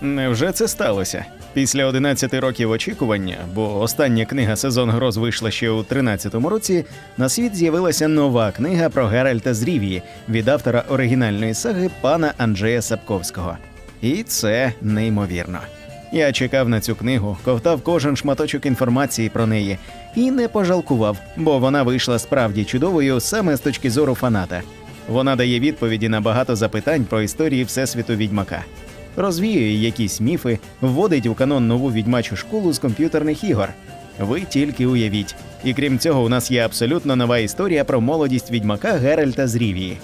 Невже це сталося? Після 11 років очікування, бо остання книга сезон гроз вийшла ще у 13-му році, на світ з'явилася нова книга про Геральта з Рівії від автора оригінальної саги пана Анджея Сапковського. І це неймовірно. Я чекав на цю книгу, ковтав кожен шматочок інформації про неї і не пожалкував, бо вона вийшла справді чудовою саме з точки зору фаната. Вона дає відповіді на багато запитань про історії Всесвіту Відьмака, розвіює якісь міфи, вводить у канон нову відьмачу школу з комп'ютерних ігор. Ви тільки уявіть. І крім цього, у нас є абсолютно нова історія про молодість відьмака Геральта з Рівії.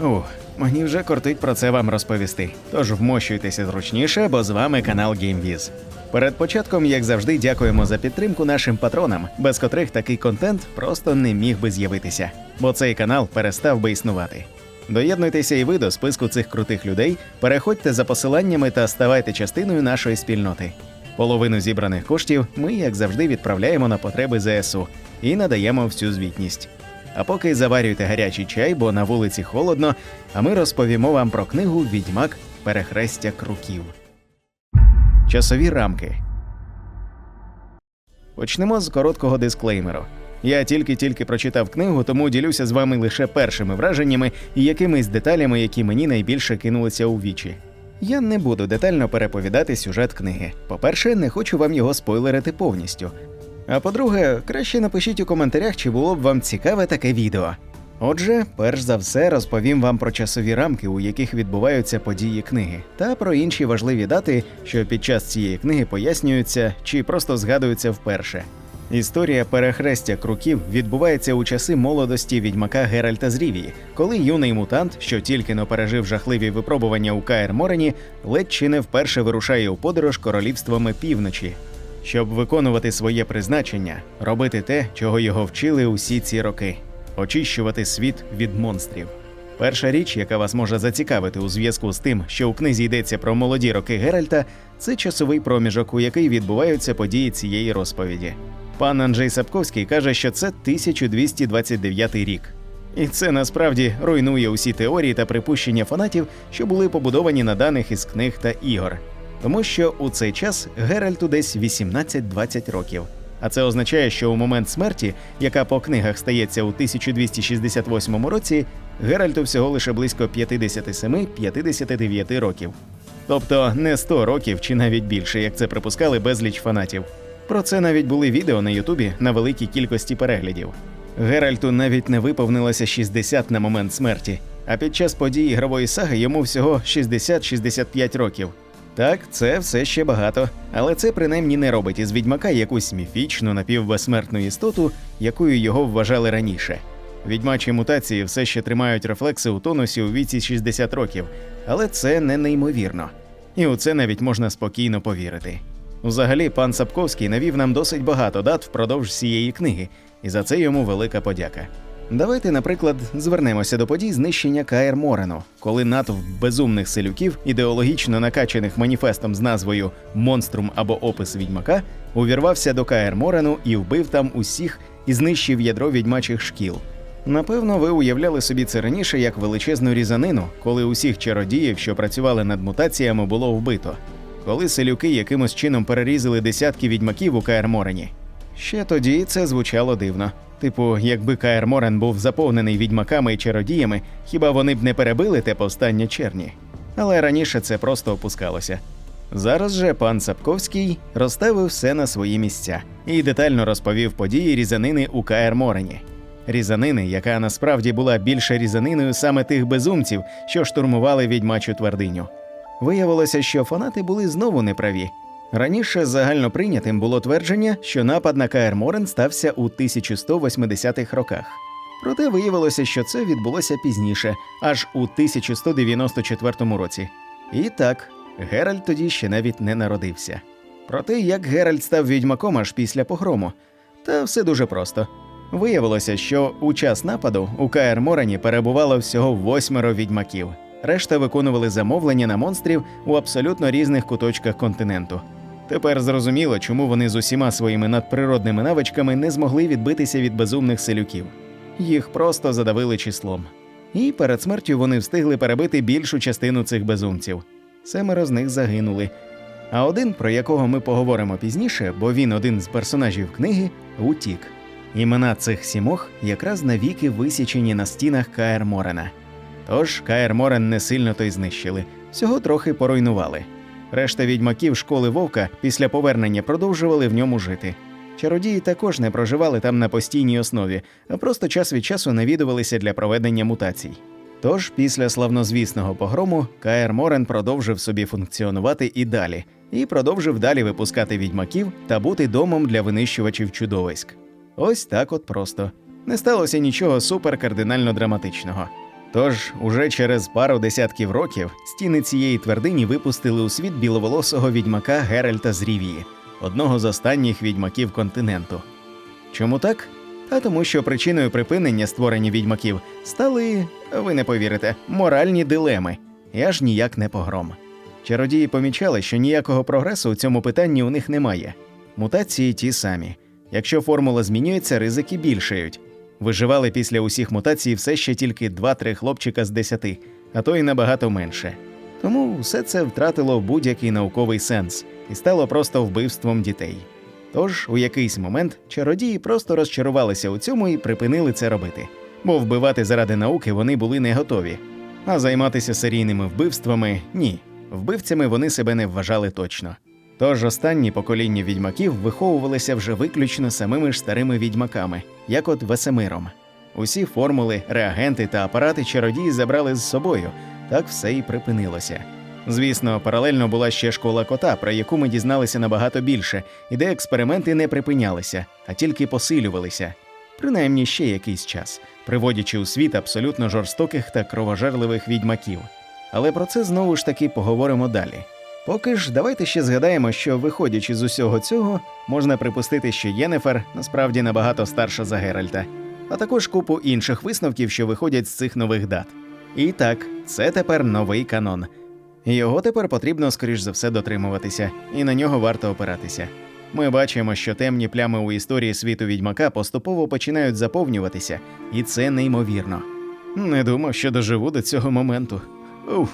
Ух, мені вже кортить про це вам розповісти. Тож вмощуйтеся зручніше, бо з вами канал GameViz. Перед початком, як завжди, дякуємо за підтримку нашим патронам, без котрих такий контент просто не міг би з'явитися, бо цей канал перестав би існувати. Доєднуйтеся і ви до списку цих крутих людей, переходьте за посиланнями та ставайте частиною нашої спільноти. Половину зібраних коштів ми, як завжди, відправляємо на потреби ЗСУ і надаємо всю звітність. А поки заварюйте гарячий чай, бо на вулиці холодно, а ми розповімо вам про книгу Відьмак Перехрестя круків. Часові рамки. Почнемо з короткого дисклеймеру. Я тільки-тільки прочитав книгу, тому ділюся з вами лише першими враженнями і якимись деталями, які мені найбільше кинулися у вічі. Я не буду детально переповідати сюжет книги. По-перше, не хочу вам його спойлерити повністю. А по-друге, краще напишіть у коментарях, чи було б вам цікаве таке відео. Отже, перш за все розповім вам про часові рамки, у яких відбуваються події книги, та про інші важливі дати, що під час цієї книги пояснюються чи просто згадуються вперше. Історія перехрестя круків відбувається у часи молодості відьмака Геральта з Рівії, коли юний мутант, що тільки но пережив жахливі випробування у Каер Морені, ледь чи не вперше вирушає у подорож королівствами півночі, щоб виконувати своє призначення, робити те, чого його вчили усі ці роки очищувати світ від монстрів. Перша річ, яка вас може зацікавити у зв'язку з тим, що у книзі йдеться про молоді роки Геральта, це часовий проміжок, у який відбуваються події цієї розповіді. Пан Анджей Сапковський каже, що це 1229 рік. І це насправді руйнує усі теорії та припущення фанатів, що були побудовані на даних із книг та ігор. Тому що у цей час Геральту десь 18-20 років. А це означає, що у момент смерті, яка по книгах стається у 1268 році, Геральту всього лише близько 57-59 років. Тобто не 100 років чи навіть більше, як це припускали безліч фанатів. Про це навіть були відео на Ютубі на великій кількості переглядів. Геральту навіть не виповнилося 60 на момент смерті, а під час подій ігрової саги йому всього 60-65 років. Так, це все ще багато, але це принаймні не робить із відьмака якусь міфічну напівбезсмертну істоту, якою його вважали раніше. Відьмачі мутації все ще тримають рефлекси у тонусі у віці 60 років, але це не неймовірно. І у це навіть можна спокійно повірити. Взагалі, пан Сапковський навів нам досить багато дат впродовж всієї книги, і за це йому велика подяка. Давайте, наприклад, звернемося до подій знищення Каер Морену, коли натовп безумних селюків, ідеологічно накачаних маніфестом з назвою Монструм або опис відьмака, увірвався до Каер Морену і вбив там усіх і знищив ядро відьмачих шкіл. Напевно, ви уявляли собі це раніше як величезну різанину, коли усіх чародіїв, що працювали над мутаціями, було вбито, коли селюки якимось чином перерізали десятки відьмаків у Каер Морені. Ще тоді це звучало дивно. Типу, якби Каер Морен був заповнений відьмаками і чародіями, хіба вони б не перебили те повстання черні? Але раніше це просто опускалося. Зараз же пан Сапковський розставив все на свої місця і детально розповів події різанини у Каер Морені. Різанини, яка насправді була більше різаниною саме тих безумців, що штурмували відьмачу твердиню. Виявилося, що фанати були знову неправі. Раніше загально прийнятим було твердження, що напад на Каер Морен стався у 1180-х роках. Проте виявилося, що це відбулося пізніше, аж у 1194 році. І так, Геральт тоді ще навіть не народився. Про те, як Геральт став відьмаком аж після погрому. Та все дуже просто. Виявилося, що у час нападу у Каер Морені перебувало всього восьмеро відьмаків. Решта виконували замовлення на монстрів у абсолютно різних куточках континенту. Тепер зрозуміло, чому вони з усіма своїми надприродними навичками не змогли відбитися від безумних селюків. Їх просто задавили числом. І перед смертю вони встигли перебити більшу частину цих безумців. Семеро з них загинули, А один, про якого ми поговоримо пізніше, бо він один з персонажів книги, утік. Імена цих сімох якраз навіки висічені на стінах Каер Морена. Тож Каер Морен не сильно то й знищили, всього трохи поруйнували. Решта відьмаків школи вовка після повернення продовжували в ньому жити. Чародії також не проживали там на постійній основі, а просто час від часу навідувалися для проведення мутацій. Тож, після славнозвісного погрому, Каер Морен продовжив собі функціонувати і далі, і продовжив далі випускати відьмаків та бути домом для винищувачів чудовиськ. Ось так от просто. Не сталося нічого суперкардинально драматичного. Тож, уже через пару десятків років стіни цієї твердині випустили у світ біловолосого відьмака Геральта з Рівії, одного з останніх відьмаків континенту. Чому так? Та тому, що причиною припинення створення відьмаків стали, ви не повірите, моральні дилеми, і аж ніяк не погром. Чародії помічали, що ніякого прогресу у цьому питанні у них немає. Мутації ті самі. Якщо формула змінюється, ризики більшають. Виживали після усіх мутацій все ще тільки 2-3 хлопчика з 10, а то й набагато менше. Тому все це втратило будь-який науковий сенс і стало просто вбивством дітей. Тож у якийсь момент чародії просто розчарувалися у цьому і припинили це робити, бо вбивати заради науки вони були не готові. А займатися серійними вбивствами ні. Вбивцями вони себе не вважали точно. Тож останні покоління відьмаків виховувалися вже виключно самими ж старими відьмаками, як от Весемиром. Усі формули, реагенти та апарати чародії забрали з собою, так все і припинилося. Звісно, паралельно була ще школа кота, про яку ми дізналися набагато більше, і де експерименти не припинялися, а тільки посилювалися, принаймні ще якийсь час, приводячи у світ абсолютно жорстоких та кровожерливих відьмаків. Але про це знову ж таки поговоримо далі. Поки ж давайте ще згадаємо, що виходячи з усього цього, можна припустити, що Єнефер насправді набагато старша за Геральта, а також купу інших висновків, що виходять з цих нових дат. І так, це тепер новий канон. Його тепер потрібно, скоріш за все, дотримуватися, і на нього варто опиратися. Ми бачимо, що темні плями у історії світу відьмака поступово починають заповнюватися, і це неймовірно. Не думав, що доживу до цього моменту. Уф.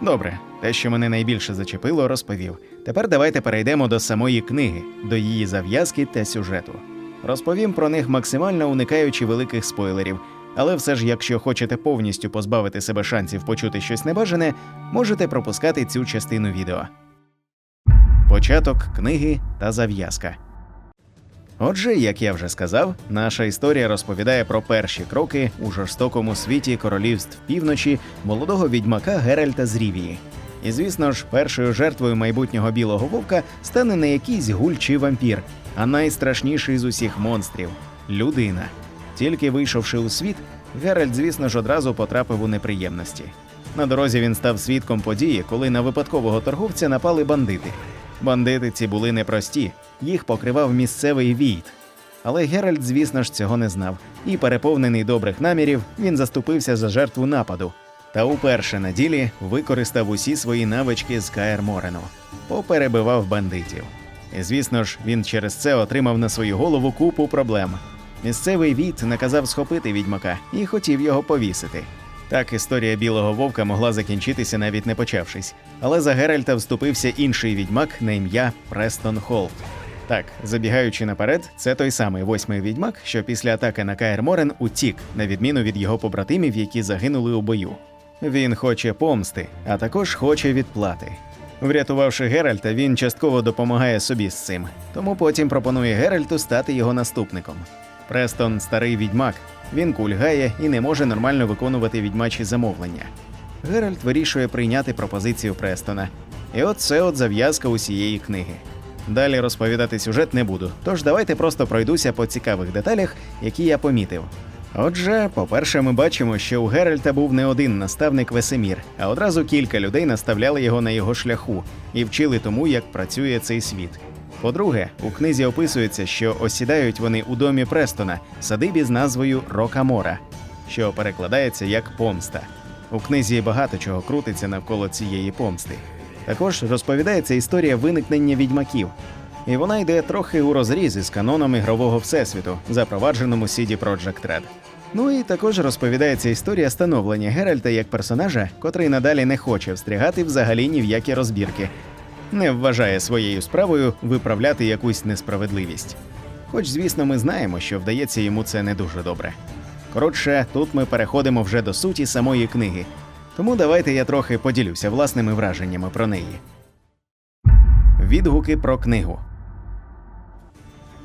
Добре, те, що мене найбільше зачепило, розповів. Тепер давайте перейдемо до самої книги, до її зав'язки та сюжету. Розповім про них максимально уникаючи великих спойлерів, але все ж, якщо хочете повністю позбавити себе шансів почути щось небажане, можете пропускати цю частину відео. Початок книги та зав'язка. Отже, як я вже сказав, наша історія розповідає про перші кроки у жорстокому світі королівств півночі молодого відьмака Геральта з Рівії. І звісно ж, першою жертвою майбутнього білого вовка стане не якийсь гуль чи вампір, а найстрашніший з усіх монстрів людина. Тільки вийшовши у світ, Геральт, звісно ж, одразу потрапив у неприємності. На дорозі він став свідком події, коли на випадкового торговця напали бандити. Бандити ці були непрості, їх покривав місцевий війт. Але Геральт, звісно ж, цього не знав, і, переповнений добрих намірів, він заступився за жертву нападу. Та уперше на ділі використав усі свої навички з Каер Морену, поперебивав бандитів. І звісно ж, він через це отримав на свою голову купу проблем. Місцевий війт наказав схопити відьмака і хотів його повісити. Так історія білого вовка могла закінчитися навіть не почавшись. Але за Геральта вступився інший відьмак на ім'я Престон Холт. Так, забігаючи наперед, це той самий восьмий відьмак, що після атаки на Каер Морен утік, на відміну від його побратимів, які загинули у бою. Він хоче помсти, а також хоче відплати. Врятувавши Геральта, він частково допомагає собі з цим, тому потім пропонує Геральту стати його наступником. Престон старий відьмак, він кульгає і не може нормально виконувати відьмачі замовлення. Геральт вирішує прийняти пропозицію Престона. І от це от зав'язка усієї книги. Далі розповідати сюжет не буду, тож давайте просто пройдуся по цікавих деталях, які я помітив. Отже, по-перше, ми бачимо, що у Геральта був не один наставник Весемір, а одразу кілька людей наставляли його на його шляху і вчили тому, як працює цей світ. По-друге, у книзі описується, що осідають вони у домі Престона, садибі з назвою Рокамора, що перекладається як помста. У книзі багато чого крутиться навколо цієї помсти. Також розповідається історія виникнення відьмаків, і вона йде трохи у розріз із каноном ігрового всесвіту, запровадженому CD Projekt Red. Ну і також розповідається історія становлення Геральта як персонажа, котрий надалі не хоче встрягати взагалі ні в які розбірки. не вважає своєю справою виправляти якусь несправедливість. Хоч, звісно, ми знаємо, що вдається йому це не дуже добре. Коротше, тут ми переходимо вже до суті самої книги. Тому давайте я трохи поділюся власними враженнями про неї. Відгуки про книгу.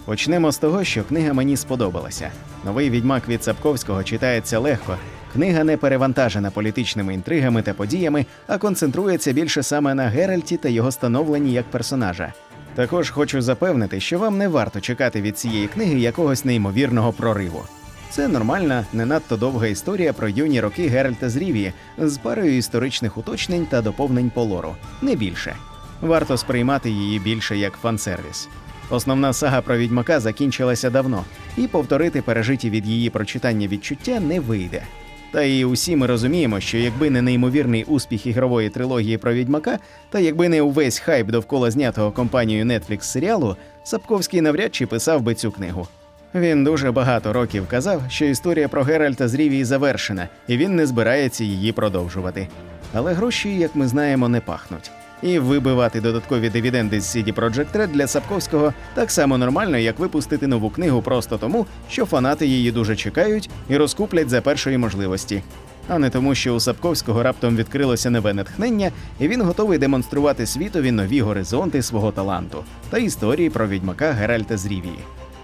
Почнемо з того, що книга мені сподобалася. Новий відьмак від Сапковського читається легко. Книга не перевантажена політичними інтригами та подіями, а концентрується більше саме на Геральті та його становленні як персонажа. Також хочу запевнити, що вам не варто чекати від цієї книги якогось неймовірного прориву. Це нормальна, не надто довга історія про юні роки Геральта з Рівії з парою історичних уточнень та доповнень по лору, не більше. Варто сприймати її більше як фансервіс. Основна сага про відьмака закінчилася давно, і повторити пережиті від її прочитання відчуття не вийде. Та і усі ми розуміємо, що якби не неймовірний успіх ігрової трилогії про відьмака, та якби не увесь хайп довкола знятого компанією Netflix серіалу, Сапковський навряд чи писав би цю книгу. Він дуже багато років казав, що історія про Геральта з Рівії завершена, і він не збирається її продовжувати. Але гроші, як ми знаємо, не пахнуть. І вибивати додаткові дивіденди з CD Projekt Red для Сапковського так само нормально, як випустити нову книгу просто тому, що фанати її дуже чекають і розкуплять за першої можливості. А не тому, що у Сапковського раптом відкрилося нове натхнення, і він готовий демонструвати світові нові горизонти свого таланту та історії про відьмака Геральта з Рівії.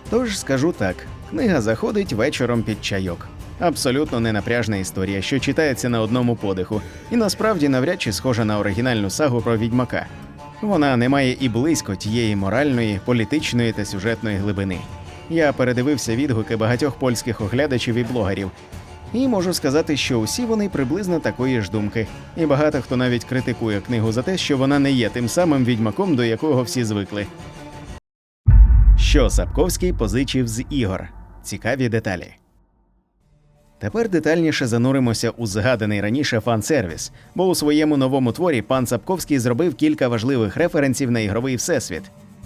Тож скажу так: книга заходить вечором під чайок. Абсолютно ненапряжна історія, що читається на одному подиху, і насправді навряд чи схожа на оригінальну сагу про відьмака. Вона не має і близько тієї моральної, політичної та сюжетної глибини. Я передивився відгуки багатьох польських оглядачів і блогерів, і можу сказати, що усі вони приблизно такої ж думки, і багато хто навіть критикує книгу за те, що вона не є тим самим відьмаком, до якого всі звикли. Що Сапковський позичив з ігор? Цікаві деталі. Тепер детальніше зануримося у згаданий раніше фан-сервіс, бо у своєму новому творі пан Сапковський зробив кілька важливих референсів на ігровий всесвіт.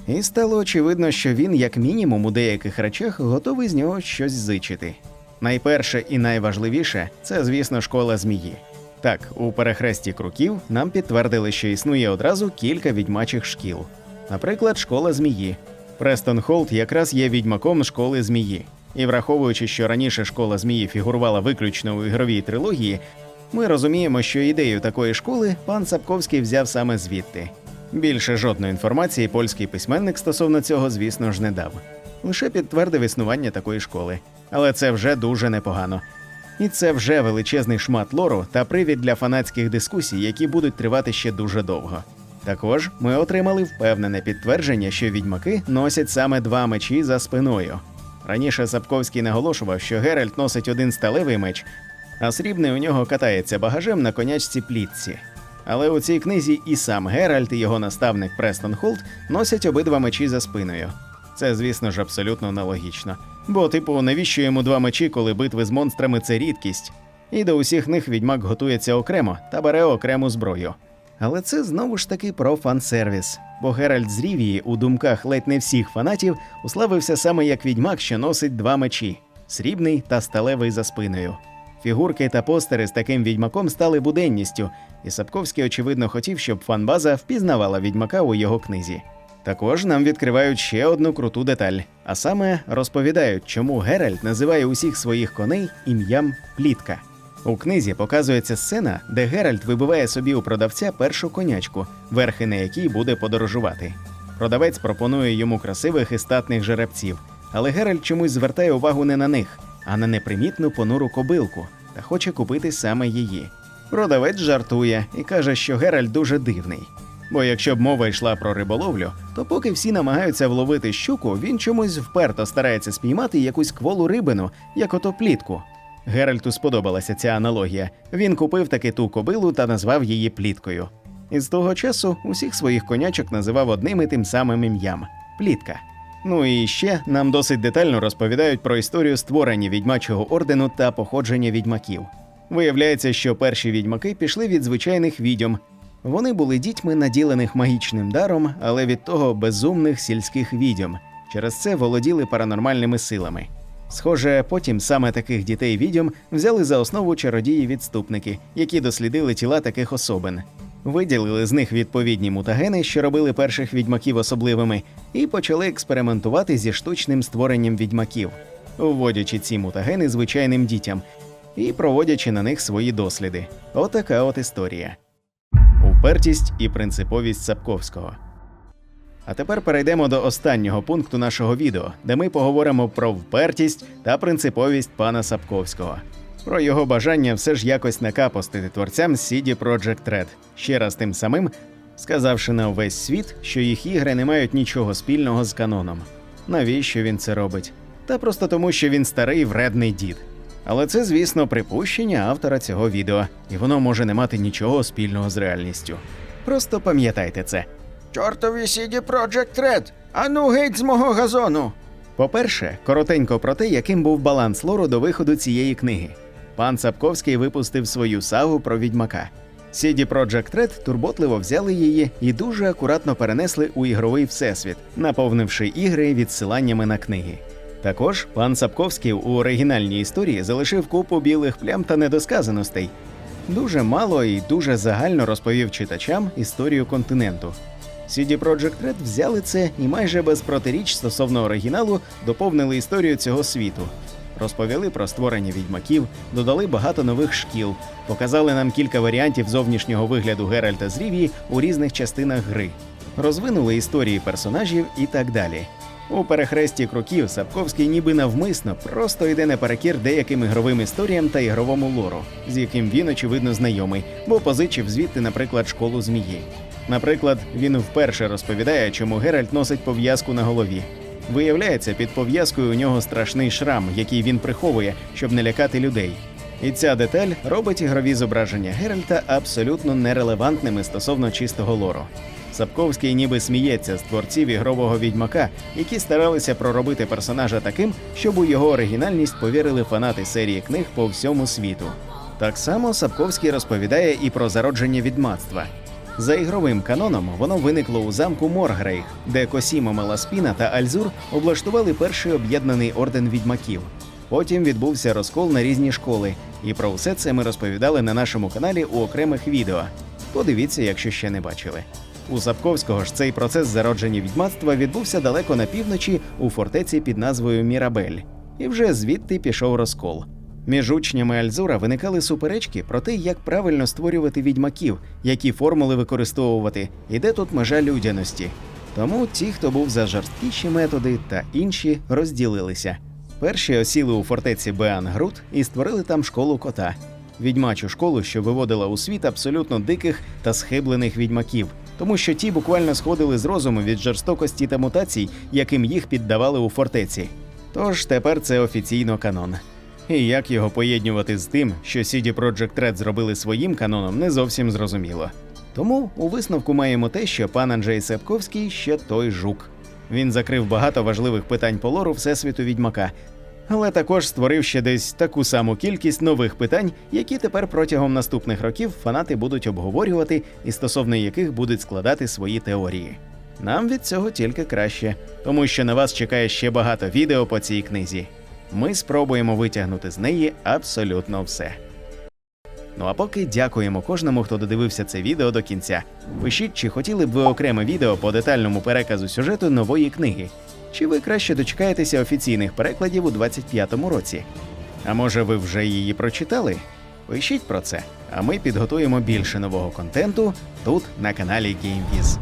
І стало очевидно, що він, як мінімум, у деяких речах готовий з нього щось зичити. Найперше і найважливіше це, звісно, школа змії. Так, у перехресті круків нам підтвердили, що існує одразу кілька відьмачих шкіл. Наприклад, школа змії. Престон Холт якраз є відьмаком школи змії. І враховуючи, що раніше школа змії фігурувала виключно у ігровій трилогії, ми розуміємо, що ідею такої школи пан Сапковський взяв саме звідти. Більше жодної інформації польський письменник стосовно цього, звісно ж, не дав. Лише підтвердив існування такої школи. Але це вже дуже непогано. І це вже величезний шмат лору та привід для фанатських дискусій, які будуть тривати ще дуже довго. Також ми отримали впевнене підтвердження, що відьмаки носять саме два мечі за спиною. Раніше Сапковський наголошував, що Геральт носить один сталевий меч, а срібний у нього катається багажем на конячці плітці. Але у цій книзі і сам Геральт, і його наставник Престон Холт носять обидва мечі за спиною. Це, звісно ж, абсолютно нелогічно. Бо, типу, навіщо йому два мечі, коли битви з монстрами це рідкість? І до усіх них відьмак готується окремо та бере окрему зброю. Але це знову ж таки про фан-сервіс. Бо Геральт з Рівії у думках ледь не всіх фанатів уславився саме як відьмак, що носить два мечі срібний та сталевий за спиною. Фігурки та постери з таким відьмаком стали буденністю, і Сапковський, очевидно, хотів, щоб фанбаза впізнавала відьмака у його книзі. Також нам відкривають ще одну круту деталь, а саме розповідають, чому Геральт називає усіх своїх коней ім'ям Плітка. У книзі показується сцена, де Геральт вибиває собі у продавця першу конячку, верхи на якій буде подорожувати. Продавець пропонує йому красивих і статних жеребців, але Геральт чомусь звертає увагу не на них, а на непримітну понуру кобилку та хоче купити саме її. Продавець жартує і каже, що Геральт дуже дивний. Бо якщо б мова йшла про риболовлю, то поки всі намагаються вловити щуку, він чомусь вперто старається спіймати якусь кволу рибину, як ото плітку. Геральту сподобалася ця аналогія. Він купив таки ту кобилу та назвав її пліткою. І з того часу усіх своїх конячок називав одним і тим самим ім'ям плітка. Ну і ще нам досить детально розповідають про історію створення відьмачого ордену та походження відьмаків. Виявляється, що перші відьмаки пішли від звичайних відьом. Вони були дітьми, наділених магічним даром, але від того безумних сільських відьом. Через це володіли паранормальними силами. Схоже, потім саме таких дітей відьом взяли за основу чародії-відступники, які дослідили тіла таких особин. виділили з них відповідні мутагени, що робили перших відьмаків особливими, і почали експериментувати зі штучним створенням відьмаків, вводячи ці мутагени звичайним дітям і проводячи на них свої досліди. Отака от історія. Упертість і принциповість Сапковського. А тепер перейдемо до останнього пункту нашого відео, де ми поговоримо про впертість та принциповість пана Сапковського. Про його бажання все ж якось накапостити творцям CD Projekt Red, ще раз тим самим сказавши на увесь світ, що їх ігри не мають нічого спільного з каноном. Навіщо він це робить? Та просто тому, що він старий вредний дід. Але це, звісно, припущення автора цього відео, і воно може не мати нічого спільного з реальністю. Просто пам'ятайте це. Чортові CD Projekt Red! Ану геть з мого газону! По-перше, коротенько про те, яким був баланс лору до виходу цієї книги. Пан Сапковський випустив свою сагу про відьмака. CD Projekt Red турботливо взяли її і дуже акуратно перенесли у ігровий всесвіт, наповнивши ігри відсиланнями на книги. Також пан Сапковський у оригінальній історії залишив купу білих плям та недосказаностей. Дуже мало і дуже загально розповів читачам історію континенту. CD Projekt Red взяли це і майже без протиріч стосовно оригіналу доповнили історію цього світу. Розповіли про створення відьмаків, додали багато нових шкіл, показали нам кілька варіантів зовнішнього вигляду Геральта з Рівії у різних частинах гри, розвинули історії персонажів і так далі. У перехресті кроків Сапковський ніби навмисно просто йде наперекір деяким ігровим історіям та ігровому лору, з яким він очевидно знайомий, бо позичив звідти, наприклад, школу змії. Наприклад, він вперше розповідає, чому Геральт носить пов'язку на голові. Виявляється, під пов'язкою у нього страшний шрам, який він приховує, щоб не лякати людей. І ця деталь робить ігрові зображення Геральта абсолютно нерелевантними стосовно чистого лору. Сапковський ніби сміється з творців ігрового відьмака, які старалися проробити персонажа таким, щоб у його оригінальність повірили фанати серії книг по всьому світу. Так само Сапковський розповідає і про зародження відьмацтва. За ігровим каноном воно виникло у замку Моргрейх, де Косімо Меласпіна та Альзур облаштували перший об'єднаний орден відьмаків. Потім відбувся розкол на різні школи, і про все це ми розповідали на нашому каналі у окремих відео. Подивіться, якщо ще не бачили. У Сапковського ж цей процес зародження відьмацтва відбувся далеко на півночі у фортеці під назвою Мірабель, і вже звідти пішов розкол. Між учнями Альзура виникали суперечки про те, як правильно створювати відьмаків, які формули використовувати, і де тут межа людяності. Тому ті, хто був за жорсткіші методи, та інші розділилися. Перші осіли у фортеці Беан Грут і створили там школу кота, відьмачу школу, що виводила у світ абсолютно диких та схиблених відьмаків, тому що ті буквально сходили з розуму від жорстокості та мутацій, яким їх піддавали у фортеці. Тож тепер це офіційно канон. І як його поєднувати з тим, що CD Projekt Red зробили своїм каноном, не зовсім зрозуміло. Тому у висновку маємо те, що пан Анджей Сапковський ще той жук. Він закрив багато важливих питань по лору Всесвіту Відьмака, але також створив ще десь таку саму кількість нових питань, які тепер протягом наступних років фанати будуть обговорювати і стосовно яких будуть складати свої теорії. Нам від цього тільки краще, тому що на вас чекає ще багато відео по цій книзі. Ми спробуємо витягнути з неї абсолютно все. Ну а поки дякуємо кожному, хто додивився це відео до кінця. Пишіть, чи хотіли б ви окреме відео по детальному переказу сюжету нової книги, чи ви краще дочекаєтеся офіційних перекладів у 25-му році. А може ви вже її прочитали? Пишіть про це, а ми підготуємо більше нового контенту тут на каналі GameViz.